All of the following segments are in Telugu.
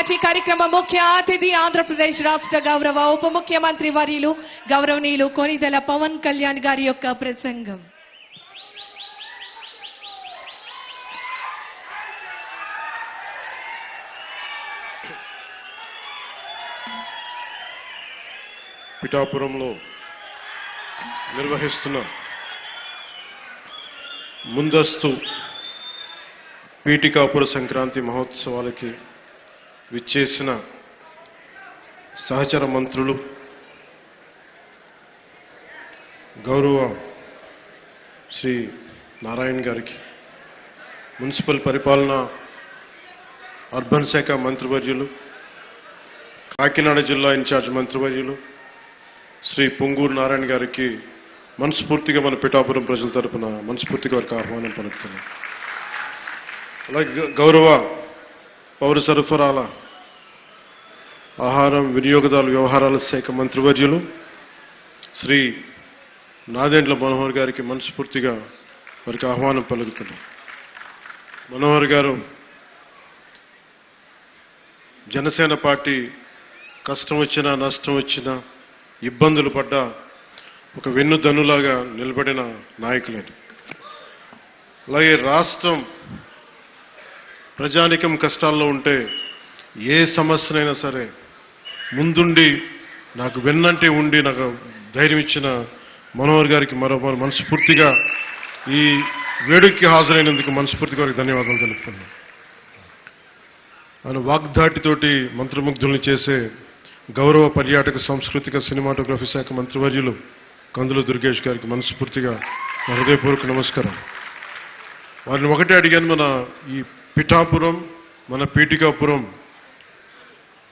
ఈనాటి కార్యక్రమ ముఖ్య అతిథి ఆంధ్రప్రదేశ్ రాష్ట్ర గౌరవ ఉప ముఖ్యమంత్రి వర్యులు గౌరవనీయులు కొనిదెల పవన్ కళ్యాణ్ గారి యొక్క ప్రసంగం. పిఠాపురంలో నిర్వహిస్తున్న ముందస్తు పీఠికాపుర సంక్రాంతి మహోత్సవాలకి విచ్చేసిన సహచర మంత్రులు గౌరవ శ్రీ నారాయణ గారికి మున్సిపల్ పరిపాలన అర్బన్ శాఖ మంత్రివర్యులు కాకినాడ జిల్లా ఇన్ఛార్జ్ మంత్రివర్యులు శ్రీ పొంగూరు నారాయణ గారికి మనస్ఫూర్తిగా మన పిఠాపురం ప్రజల తరపున మనస్ఫూర్తిగా వారికి ఆహ్వానం పలుకుతున్నాం. అలాగే గ- గౌరవ పౌర సరఫరాల ఆహారం వినియోగదారుల వ్యవహారాల శాఖ మంత్రివర్యులు శ్రీ నాదెండ్ల మనోహర్ గారికి మనస్ఫూర్తిగా వారికి ఆహ్వానం పలుకుతున్నాం. మనోహర్ గారు జనసేన పార్టీ కష్టం వచ్చినా నష్టం వచ్చినా ఇబ్బందులు పడ్డా ఒక వెన్నుదన్నులాగా నిలబడిన నాయకులేదు అలాగే రాష్ట్రం ప్రజానికం కష్టాల్లో ఉంటే ఏ సమస్యనైనా సరే ముందుండి నాకు వెన్నంటే ఉండి నాకు ధైర్యం ఇచ్చిన మనోహర్ గారికి మరో మనస్ఫూర్తిగా ఈ వేడుకకి హాజరైనందుకు మనస్ఫూర్తిగా వారికి ధన్యవాదాలు తెలుపుతున్నాను. ఆయన వాగ్దాటితోటి మంత్రముగ్ధుల్ని చేసే గౌరవ పర్యాటక సాంస్కృతిక సినిమాటోగ్రఫీ శాఖ మంత్రివర్యులు కందుల దుర్గేష్ గారికి మనస్ఫూర్తిగా నా హృదయపూర్వక నమస్కారం వారిని ఒకటే అడిగాను మన ఈ పిఠాపురం మన పీఠికాపురం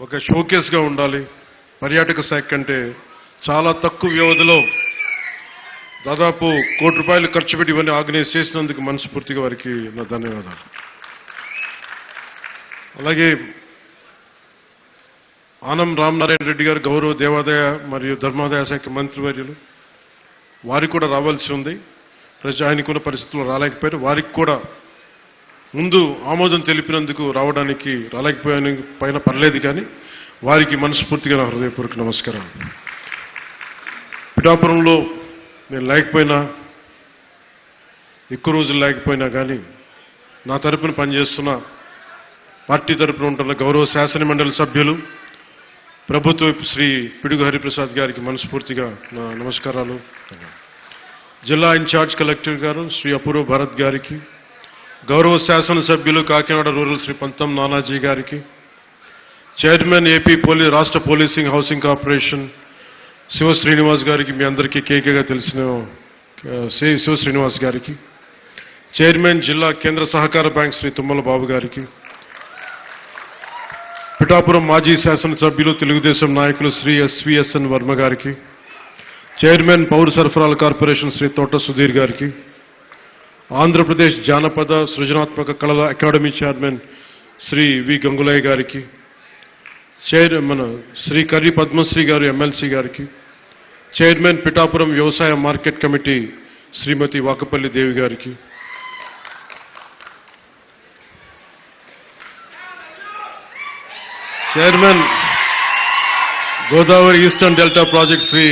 ఒక షోకేస్గా ఉండాలి. పర్యాటక శాఖ కంటే చాలా తక్కువ వ్యవధిలో దాదాపు కోటి రూపాయలు ఖర్చు పెట్టి ఇవన్నీ ఆర్గనైజ్ చేసినందుకు మనస్ఫూర్తిగా వారికి నా ధన్యవాదాలు. అలాగే ఆనం రామనారాయణ రెడ్డి గారు గౌరవ దేవాదాయ మరియు ధర్మాదాయ శాఖ మంత్రివర్యులు వారికి కూడా రావాల్సి ఉంది. ప్రజా ఆయనకున్న పరిస్థితుల్లో రాలేకపోయారు. వారికి కూడా ముందు ఆమోదం తెలిపినందుకు రావడానికి రాలేకపోయాను పైన పర్లేదు కానీ వారికి మనస్ఫూర్తిగా నా హృదయపూర్వక నమస్కారం పిఠాపురంలో నేను లేకపోయినా ఎక్కువ రోజులు లేకపోయినా కానీ నా తరపున పనిచేస్తున్న పార్టీ తరపున ఉంటున్న గౌరవ శాసన మండలి సభ్యులు ప్రభుత్వ శ్రీ పిడుగు హరిప్రసాద్ గారికి మనస్ఫూర్తిగా నా నమస్కారాలు. జిల్లా ఇన్ఛార్జ్ కలెక్టర్ గారు శ్రీ అపూర్వ భరత్ గారికి గౌరవ శాసనసభ్యులు కాకినాడ రూరల్ శ్రీ పంతం నానాజీ గారికి చైర్మన్ ఏపీ పోలీ రాష్ట్ర policing housing corporation Shiva Srinivas గారికి మీ అందరికీ కేకేగా తెలిసిన శ్రీ శివ శ్రీనివాస్ గారికి చైర్మన్ జిల్లా కేంద్ర సహకార బ్యాంక్ శ్రీ తుమ్మల బాబు గారికి పిఠాపురం మాజీ శాసనసభ్యులు తెలుగుదేశం నాయకులు శ్రీ ఎస్విఎస్ఎన్ వర్మ గారికి చైర్మన్ పౌర సరఫరాల కార్పొరేషన్ శ్రీ తోట సుధీర్ గారికి ఆంధ్రప్రదేశ్ జానపద సృజనాత్మక కళల academy chairman Shri V Gangulayya గారికి చైర్ మన శ్రీ కర్రి పద్మశ్రీ గారు ఎమ్మెల్సీ గారికి చైర్మన్ పిఠాపురం వ్యవసాయ మార్కెట్ కమిటీ శ్రీమతి వాకపల్లి దేవి గారికి. Chairman Godavari eastern delta project Shri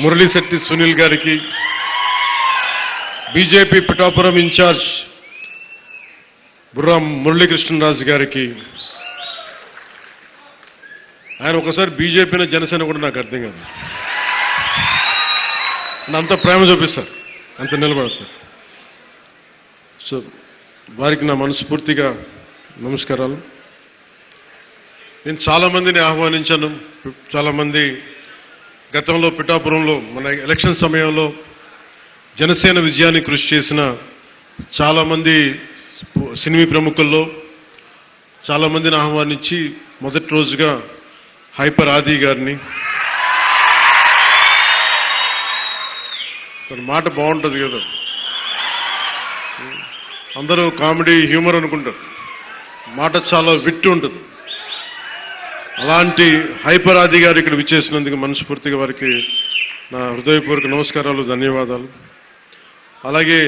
Muralishetti Sunil గారికి బీజేపీ పిఠాపురం ఇన్ఛార్జ్ బుర్రా మురళీకృష్ణరాజు గారికి. ఆయన ఒకసారి బీజేపీన జనసేన కూడా నాకు అర్థం కాదు. అంత ప్రేమ చూపిస్తారు. అంత నిలబడతారు. సో వారికి నా మనస్ఫూర్తిగా నమస్కారాలు. నేను చాలా మందిని ఆహ్వానించాను. చాలామంది గతంలో పిఠాపురంలో మన ఎలక్షన్ సమయంలో జనసేన విజయాన్ని కృషి చేసిన చాలామంది సినిమా ప్రముఖుల్లో చాలామందిని ఆహ్వానించి మొదటి రోజుగా హైపర్ ఆది గారిని తన మాట బాగుంటుంది కదా. అందరూ కామెడీ హ్యూమర్ అనుకుంటారు. మాట చాలా విట్టు ఉంటుంది. అలాంటి హైపర్ ఆది గారు ఇక్కడ విచ్చేసినందుకు మనస్ఫూర్తిగా వారికి నా హృదయపూర్వక నమస్కారాలు ధన్యవాదాలు. అలాగే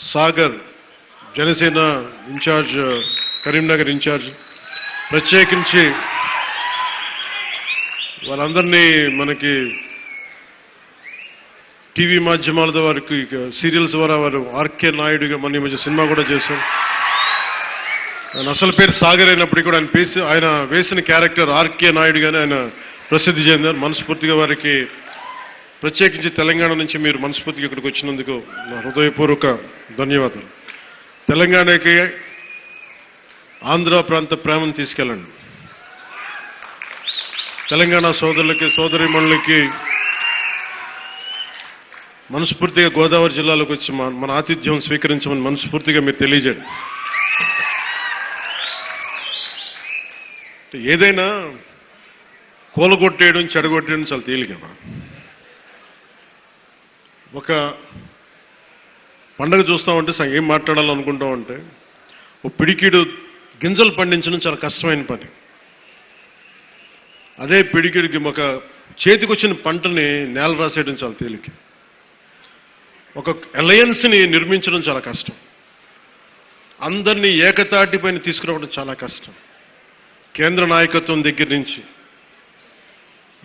సాగర్ జనసేన ఇన్ఛార్జ్ కరీంనగర్ ఇన్ఛార్జ్ ప్రత్యేకించి వాళ్ళందరినీ మనకి టీవీ మాధ్యమాల ద్వారా వారికి సీరియల్స్ ద్వారా వారు ఆర్కే నాయుడుగా మన మధ్య సినిమా కూడా చేశాం ఆయన అసలు పేరు సాగర్ అయినప్పటికీ కూడా ఆయన పేసి ఆయన వేసిన క్యారెక్టర్ ఆర్కే నాయుడుగానే ఆయన ప్రసిద్ధి చెందారు. మనస్ఫూర్తిగా వారికి ప్రత్యేకించి తెలంగాణ నుంచి మీరు మనస్ఫూర్తిగా ఇక్కడికి వచ్చినందుకు నా హృదయపూర్వక ధన్యవాదాలు. తెలంగాణకి ఆంధ్ర ప్రాంత ప్రేమను తీసుకెళ్ళండి. తెలంగాణ సోదరులకి సోదరిమణులకి మనస్ఫూర్తిగా గోదావరి జిల్లాలోకి వచ్చి మన మన ఆతిథ్యం స్వీకరించమని మనస్ఫూర్తిగా మీరు తెలియజేయండి. ఏదైనా కూలగొట్టేయడం చెడగొట్టేయడం చాలా తేలికమా ఒక పండగ చూస్తామంటే స- ఏం మాట్లాడాలనుకుంటామంటే ఓ పిడికిడు గింజలు పండించడం చాలా కష్టమైన పని. అదే పిడికిడికి ఒక చేతికొచ్చిన పంటని నేల రాసేయడం చాలా తేలిక. ఒక అలయన్స్ని నిర్మించడం చాలా కష్టం. అందరినీ ఏకతాటిపైన తీసుకురావడం చాలా కష్టం. కేంద్ర నాయకత్వం దగ్గర నుంచి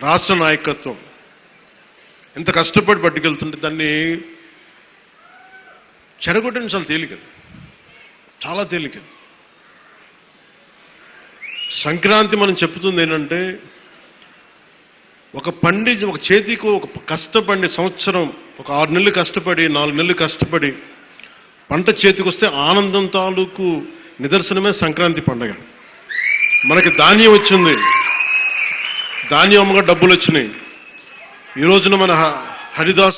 రాష్ట్ర నాయకత్వం ఎంత కష్టపడి పట్టుకెళ్తుంటే దాన్ని చెడగొట్టడం చాలా తేలిక చాలా తేలిక సంక్రాంతి మనం చెప్తుంది ఏంటంటే ఒక పండి ఒక చేతికి ఒక కష్టపడి సంవత్సరం ఒక ఆరు నెలలు కష్టపడి నాలుగు నెలలు కష్టపడి పంట చేతికి వస్తే ఆనందం తాలూకు నిదర్శనమే సంక్రాంతి పండగ. మనకి ధాన్యం వచ్చింది. ధాన్యం అమ్మగా డబ్బులు వచ్చినాయి. ఈ రోజున మన హరిదాస్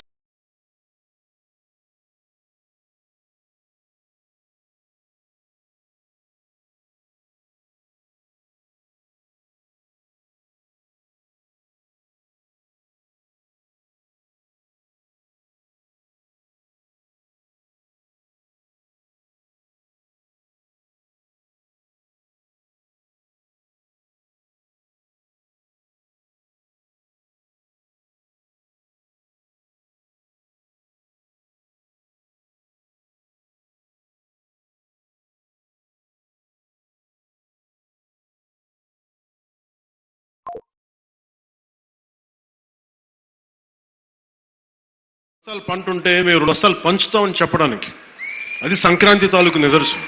రసాలు పంట ఉంటే మేము రెండు పంచుతామని చెప్పడానికి. అది సంక్రాంతి తాలూకు నిదర్శనం.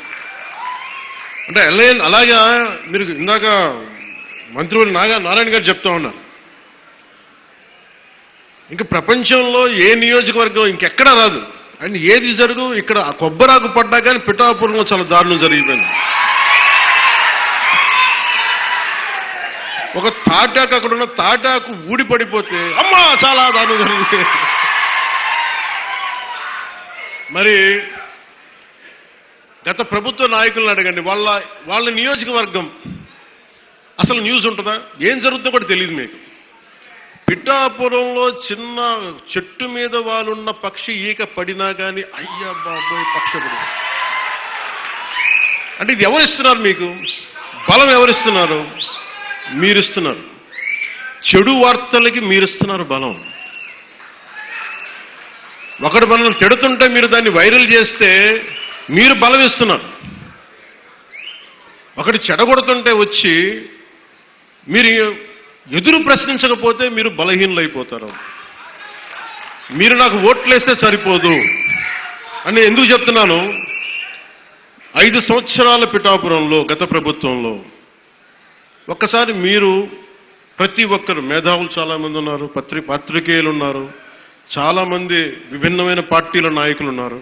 అంటే ఎలా అలాగా మీరు ఇందాక మంత్రివర్గ నాగా నారాయణ గారు చెప్తా ఉన్నారు. ఇంకా ప్రపంచంలో ఏ నియోజకవర్గం ఇంకెక్కడా రాదు. అండ్ ఏది జరుగు ఇక్కడ కొబ్బరాకు పడ్డా కానీ పిఠాపురంలో చాలా దారుణం జరిగిపోయింది. ఒక తాటాకు అక్కడ ఉన్న తాటాకు ఊడిపడిపోతే అమ్మా చాలా దారుణం జరిగిపోయింది. మరి గత ప్రభుత్వ నాయకులను అడగండి. వాళ్ళ వాళ్ళ నియోజకవర్గం అసలు న్యూస్ ఉంటుందా? ఏం జరుగుతుందో కూడా తెలియదు మీకు. పిఠాపురంలో చిన్న చెట్టు మీద వాళ్ళున్న పక్షి ఈక పడినా కానీ అయ్యా బాబోయ్ పక్షపడి అంటే ఇది ఎవరిస్తున్నారు మీకు? బలం ఎవరిస్తున్నారు? మీరిస్తున్నారు. చెడు వార్తలకి మీరిస్తున్నారు బలం. ఒకడు మనల్ని తిడుతుంటే మీరు దాన్ని వైరల్ చేస్తే మీరు బలమిస్తున్నారు ఒకటి చెడగొడుతుంటే వచ్చి మీరు ఎదురు ప్రశ్నించకపోతే మీరు బలహీనలైపోతారు. మీరు నాకు ఓట్లేస్తే సరిపోదు అని ఎందుకు చెప్తున్నాను? ఐదు సంవత్సరాల పిఠాపురంలో గత ప్రభుత్వంలో ఒక్కసారి మీరు ప్రతి ఒక్కరు మేధావులు చాలామంది ఉన్నారు పత్రి పాత్రికేయులు ఉన్నారు చాలామంది విభిన్నమైన పార్టీల నాయకులు ఉన్నారు.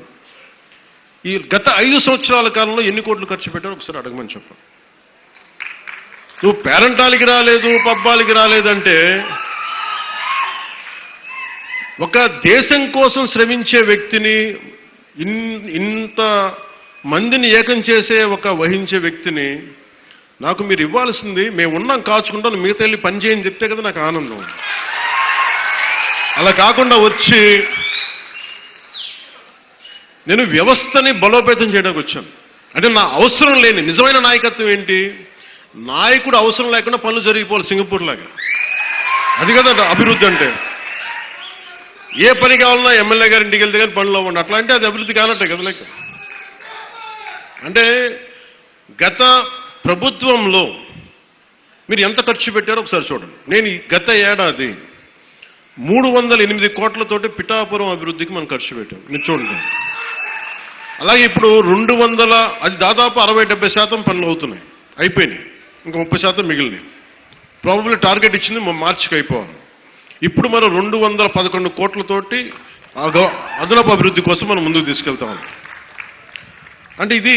ఈ గత ఐదు సంవత్సరాల కాలంలో ఎన్ని కోట్లు ఖర్చు పెట్టారో ఒకసారి అడగమని చెప్పండి నువ్వు పేరంటాలకి రాలేదు పబ్బాలకి రాలేదంటే ఒక దేశం కోసం శ్రమించే వ్యక్తిని ఇన్- ఇంత మందిని ఏకం చేసే ఒక వహించే వ్యక్తిని నాకు మీరు ఇవ్వాల్సింది మేము ఉన్నాం కాచుకుంటాను మిగతా వెళ్ళి పని చేయని చెప్తే కదా నాకు ఆనందం. అలా కాకుండా వచ్చి నేను వ్యవస్థని బలోపేతం చేయడానికి వచ్చాను. అంటే నా అవసరం లేని నిజమైన నాయకత్వం ఏంటి? నాయకుడు అవసరం లేకుండా పనులు జరిగిపోవాలి సింగపూర్ లాగా. అది కదా అభివృద్ధి అంటే. ఏ పని కావాలన్నా ఎమ్మెల్యే గారి ఇంటికి వెళ్తే కానీ పనులు అవ్వండి. అట్లా అంటే అది అభివృద్ధి కానట్టే కదా లెక్క. అంటే గత ప్రభుత్వంలో మీరు ఎంత ఖర్చు పెట్టారో ఒకసారి చూడండి. నేను గత ఏడాది మూడు వందల ఎనిమిది కోట్లతోటి పిఠాపురం అభివృద్ధికి మనం ఖర్చు పెట్టాం. మీరు చూడండి. అలాగే ఇప్పుడు రెండు వందల అది దాదాపు అరవై డెబ్బై శాతం పనులు అవుతున్నాయి. అయిపోయినాయి. ఇంకా ముప్పై శాతం మిగిలినాయి. ప్రాబబ్లీ టార్గెట్ ఇచ్చింది మార్చికి అయిపోవాలి. ఇప్పుడు మనం రెండు వందల పదకొండు కోట్లతోటి అదనపు అభివృద్ధి కోసం మనం ముందుకు తీసుకెళ్తాం అంటే ఇది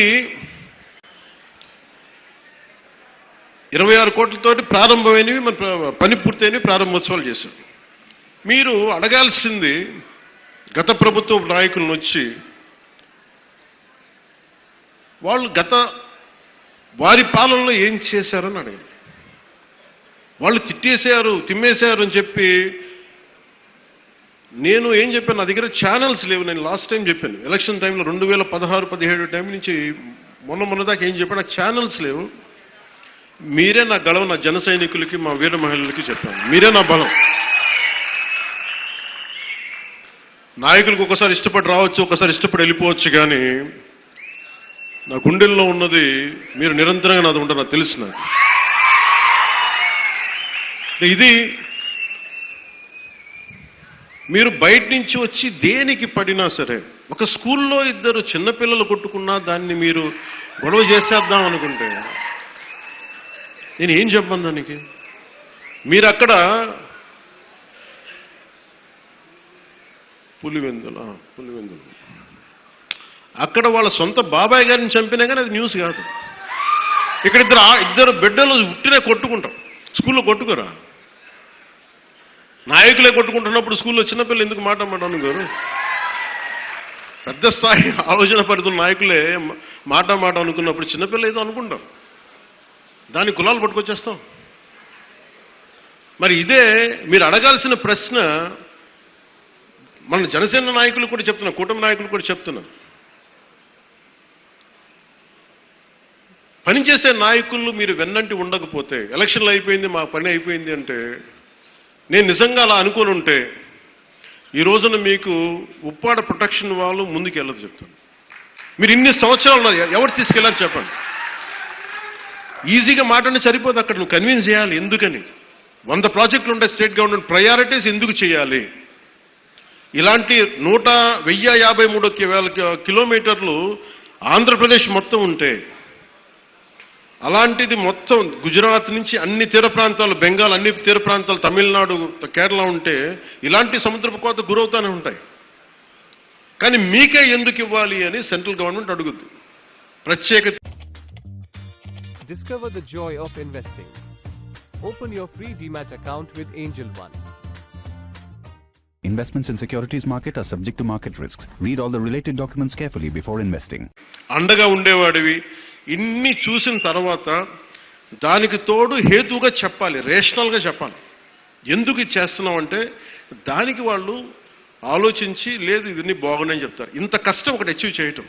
ఇరవై ఆరు కోట్లతోటి ప్రారంభమైనవి మన పని పూర్తయినవి ప్రారంభోత్సవాలు చేశాం. మీరు అడగాల్సింది గత ప్రభుత్వ నాయకులను వచ్చి వాళ్ళు గత వారి పాలనలో ఏం చేశారని అడగండి. వాళ్ళు తిట్టేశారు తిమ్మేశారు అని చెప్పి నేను ఏం చెప్పాను? నా దగ్గర ఛానల్స్ లేవు. నేను లాస్ట్ టైం చెప్పాను. ఎలక్షన్ టైంలో రెండు వేల పదహారు పదిహేడు టైం నుంచి మొన్న మొన్న దాకా ఏం చెప్పాను? నాకు ఛానల్స్ లేవు. మీరే నా గడవ నా జన సైనికులకి మా వీర మహిళలకి చెప్పాను. మీరే నా బలం. నాయకులకు ఒకసారి ఇష్టపడి రావచ్చు ఒకసారి ఇష్టపడి వెళ్ళిపోవచ్చు కానీ నా గుండెల్లో ఉన్నది మీరు నిరంతరంగా నాది ఉంటారు నాకు తెలుసు నాకు. ఇది మీరు బయట నుంచి వచ్చి దేనికి పడినా సరే ఒక స్కూల్లో ఇద్దరు చిన్నపిల్లలు కొట్టుకున్నా దాన్ని మీరు గొడవ చేసేద్దాం అనుకుంటే నేను ఏం చెప్పను దానికి? మీరు అక్కడ పులివెందుల పులివెందులు. అక్కడ వాళ్ళ సొంత బాబాయ్ గారిని చంపినా కానీ అది న్యూస్ కాదు. ఇక్కడ ఇద్దరు ఇద్దరు బిడ్డలు ఉట్టినే కొట్టుకుంటాం. స్కూల్లో కొట్టుకోరా? నాయకులే కొట్టుకుంటున్నప్పుడు స్కూల్లో చిన్నపిల్లలు ఎందుకు మాట మాట గారు? పెద్ద స్థాయి ఆలోచన పరిధులు నాయకులే మాట మాట అనుకున్నప్పుడు చిన్నపిల్ల ఏదో అనుకుంటాం. దాని కులాలు పట్టుకొచ్చేస్తాం. మరి ఇదే మీరు అడగాల్సిన ప్రశ్న మన జనసేన నాయకులు కూడా చెప్తున్నా కూటమి నాయకులు కూడా చెప్తున్నా. పనిచేసే నాయకులు మీరు వెన్నంటి ఉండకపోతే ఎలక్షన్లు అయిపోయింది మా పని అయిపోయింది అంటే నేను నిజంగా అలా అనుకుని ఉంటే ఈ రోజున మీకు ఉప్పాడ ప్రొటెక్షన్ వాళ్ళు ముందుకు వెళ్ళదు చెప్తాను. మీరు ఇన్ని సంవత్సరాలు ఉన్నారు ఎవరు తీసుకెళ్ళారు చెప్పండి. ఈజీగా మాట్లాడి సరిపోదు అక్కడ నువ్వు కన్విన్స్ చేయాలి ఎందుకని? వంద ప్రాజెక్టులు ఉంటాయి స్టేట్ గవర్నమెంట్ ప్రయారిటీస్ ఎందుకు చేయాలి? ఇలాంటి నూట వెయ్యి యాభై మూడు వేల కిలోమీటర్లు ఆంధ్రప్రదేశ్ మొత్తం ఉంటే అలాంటిది మొత్తం గుజరాత్ నుంచి అన్ని తీర ప్రాంతాలు బెంగాల్ అన్ని తీర ప్రాంతాలు తమిళనాడు కేరళ ఉంటే ఇలాంటి సముద్రపు కోత గురవుతూనే ఉంటాయి. కానీ మీకే ఎందుకు ఇవ్వాలి అని సెంట్రల్ గవర్నమెంట్ అడుగుద్ది. ప్రత్యేక discover the joy of investing open your free demat account with Angel One Investments in securities market are subject to market risks. Read all the related documents carefully before investing. అండగా ఉండేవాడివి ఇన్ని చూసిన తర్వాత దానికి తోడు హేతుగా చెప్పాలి రేషనల్గా చెప్పాలి ఎందుకు ఇది చేస్తున్నాం అంటే దానికి వాళ్ళు ఆలోచించి లేదు ఇవన్నీ బాగున్నాయని చెప్తారు ఇంత కష్టం ఒకటి అచీవ్ చేయటం